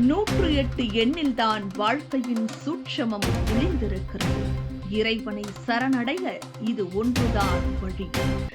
நூற்று எட்டு எண்ணில்தான் வாழ்க்கையின் சூட்சமம் ஒளிந்திருக்கிறது. இறைவனை சரணடைய இது ஒன்றுதான் வழி.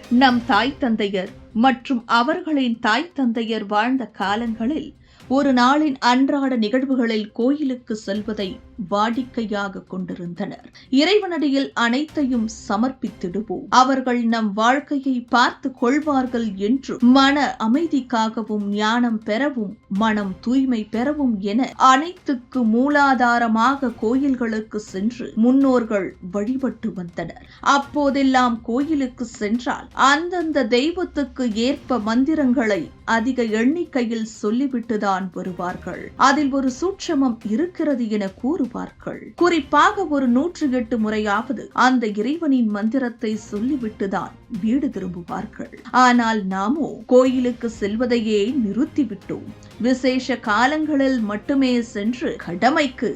நம் தாய் தந்தையர் மற்றும் அவர்களின் தாய் தந்தையர் வாழ்ந்த காலங்களில் ஒரு நாளின் அன்றாட நிகழ்வுகளில் கோயிலுக்கு செல்வதை வாடிக்கையாக கொண்டிருந்தனர். இறைவனடியில் அனைத்தையும் சமர்ப்பித்திடுவோம். அவர்கள் நம் வாழ்க்கையை பார்த்து கொள்வார்கள் என்று மன அமைதிக்காகவும் ஞானம் பெறவும் மனம் தூய்மை பெறவும் என அனைத்துக்கு மூலாதாரமாக கோயில்களுக்கு சென்று முன்னோர்கள் வழிபட்டு வந்தனர். அப்போதெல்லாம் கோயிலுக்கு சென்றால் அந்தந்த தெய்வத்துக்கு ஏற்ப மந்திரங்களை அதிக எண்ணிக்கையில் சொல்லிவிட்டுதான் தான் வருவார்கள். அதில் ஒரு சூட்சமம் இருக்கிறது என கூறுவார்கள். குறிப்பாக ஒரு நூற்று எட்டு முறையாவது அந்த இறைவனின் மந்திரத்தை சொல்லிவிட்டுதான் வீடு திரும்புவார்கள். ஆனால் நாமோ கோயிலுக்கு செல்வதையே நிறுத்திவிட்டோம். விசேஷ காலங்களில் மட்டுமே சென்று கடமைக்கு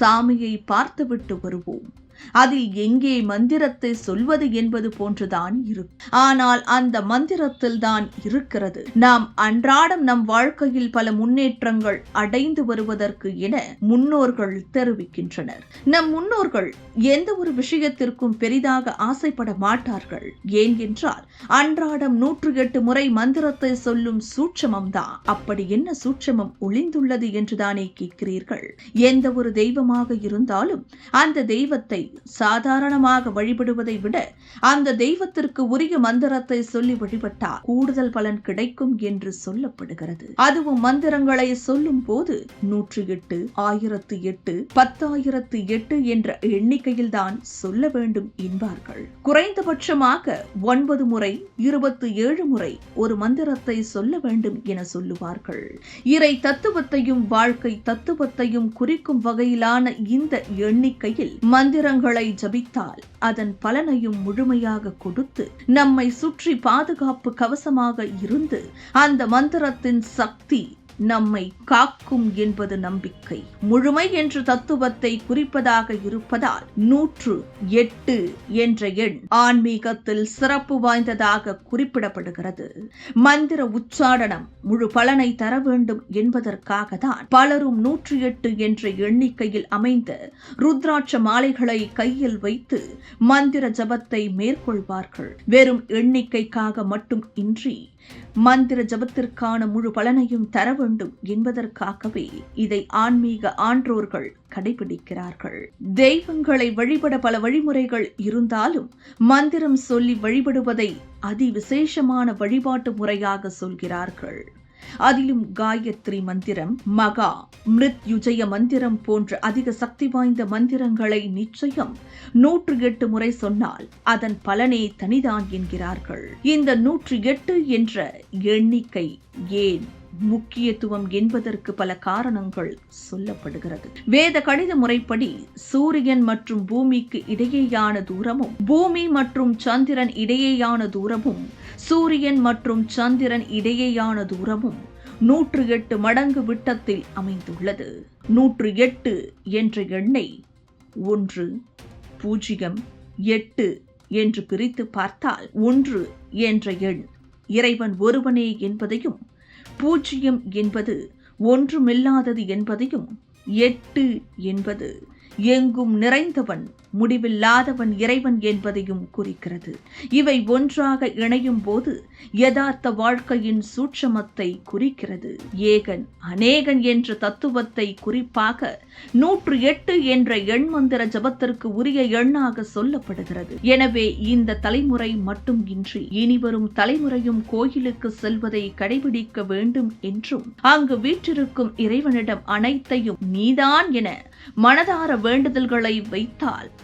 சாமியை பார்த்துவிட்டு வருவோம். அதில் எங்கே மந்திரத்தை சொல்வது என்பது போன்றுதான் இருக்கும் ஆனால் அந்த மந்திரத்தில் தான் இருக்கிறது. நாம் அன்றாடம் நம் வாழ்க்கையில் பல முன்னேற்றங்கள் அடைந்து வருவதற்கு என முன்னோர்கள் தெரிவிக்கின்றனர். நம் முன்னோர்கள் எந்த ஒரு விஷயத்திற்கும் பெரிதாக ஆசைப்பட மாட்டார்கள். ஏன் என்றால் அன்றாடம் நூற்று எட்டு முறை மந்திரத்தை சொல்லும் சூட்சமம் தான் அப்படி என்ன சூட்சமம் ஒளிந்துள்ளது என்றுதானே கேட்கிறீர்கள்? எந்த ஒரு தெய்வமாக இருந்தாலும் அந்த தெய்வத்தை சாதாரணமாக வழிபடுவதை விட அந்த தெய்வத்திற்கு உரிய மந்திரத்தை சொல்லி வழிபட்டால் கூடுதல் பலன் கிடைக்கும் என்று சொல்லப்படுகிறது. அதுவும் மந்திரங்களை சொல்லும் போது நூற்று எட்டு ஆயிரத்து எட்டு பத்தாயிரத்து எட்டு என்ற எண்ணிக்கையில்தான் சொல்ல வேண்டும் என்பார்கள். குறைந்தபட்சமாக ஒன்பது முறை இருபத்தி ஏழு முறை ஒரு மந்திரத்தை சொல்ல வேண்டும் என சொல்லுவார்கள். இறை தத்துவத்தையும் வாழ்க்கை தத்துவத்தையும் குறிக்கும் வகையிலான இந்த எண்ணிக்கையில் மந்திர மந்திரங்களை ஜபித்தால் அதன் பலனையும் முழுமையாக கொடுத்து நம்மை சுற்றி பாதுகாப்பு கவசமாக இருந்து அந்த மந்திரத்தின் சக்தி நம்மை காக்கும் என்பது நம்பிக்கை. முழுமை என்ற தத்துவத்தை குறிப்பதாக இருப்பதால் நூற்று எட்டு என்ற எண் ஆன்மீகத்தில் சிறப்பு வாய்ந்ததாக குறிப்பிடப்படுகிறது. மந்திர உச்சாரணம் முழு பலனை தர வேண்டும் என்பதற்காக தான் பலரும் நூற்றி எட்டு என்ற எண்ணிக்கையில் அமைந்த ருத்ராட்ச மாலைகளை கையில் வைத்து மந்திர ஜபத்தை மேற்கொள்வார்கள். வெறும் எண்ணிக்கைக்காக மட்டும் இன்றி மந்திர ஜபத்திற்கான முழு பலனையும் தர வேண்டும் என்பதற்காகவே இதை ஆன்மீக ஆன்றோர்கள் கடைபிடிக்கிறார்கள். தெய்வங்களை வழிபட பல வழிமுறைகள் இருந்தாலும் மந்திரம் சொல்லி வழிபடுவதை அதிவிசேஷமான வழிபாட்டு முறையாக சொல்கிறார்கள். அதிலும் காயத்ரி மந்திரம் மகா மிருத்யுஜய மந்திரம் போன்ற அதிக சக்தி வாய்ந்த மந்திரங்களை நிச்சயம் நூற்று எட்டு முறை சொன்னால் அதன் பலனே தனிதான் என்கிறார்கள். இந்த நூற்று எட்டு என்ற எண்ணிக்கை ஏன் முக்கியத்துவம் என்பதற்கு பல காரணங்கள் சொல்லப்படுகிறது. வேத கணித முறைப்படி சூரியன் மற்றும் பூமிக்கு இடையேயான தூரமும் பூமி மற்றும் சந்திரன் இடையேயான தூரமும் சூரியன் மற்றும் சந்திரன் இடையேயான தூரமும் நூற்று எட்டு மடங்கு விட்டத்தில் அமைந்துள்ளது. நூற்று எட்டு என்ற எண்ணை ஒன்று பூஜ்ஜியம் எட்டு என்று பிரித்து பார்த்தால் ஒன்று என்ற எண் இறைவன் ஒருவனே என்பதையும் பூஜ்ஜியம் என்பது ஒன்றுமில்லாதது என்பதையும் எட்டு என்பது எங்கும் நிறைந்தவன் முடிவில்லாதவன் இறைவன் என்பதையும் குறிக்கிறது. இவை ஒன்றாக இணையும் போது யதார்த்த வாழ்க்கையின் சூட்சமத்தை குறிக்கிறது. ஏகன் அநேகன் என்ற தத்துவத்தை குறிப்பாக நூற்று எட்டு என்ற எண் மந்திர ஜபத்திற்கு உரிய எண்ணாக சொல்லப்படுகிறது. எனவே இந்த தலைமுறை மட்டும் இன்றி இனிவரும் தலைமுறையும் கோயிலுக்கு செல்வதை கடைபிடிக்க வேண்டும் என்றும் அங்கு வீற்றிருக்கும் இறைவனிடம் அனைத்தையும் நீதான் என மனதார வேண்டுதல்களை வைத்தால்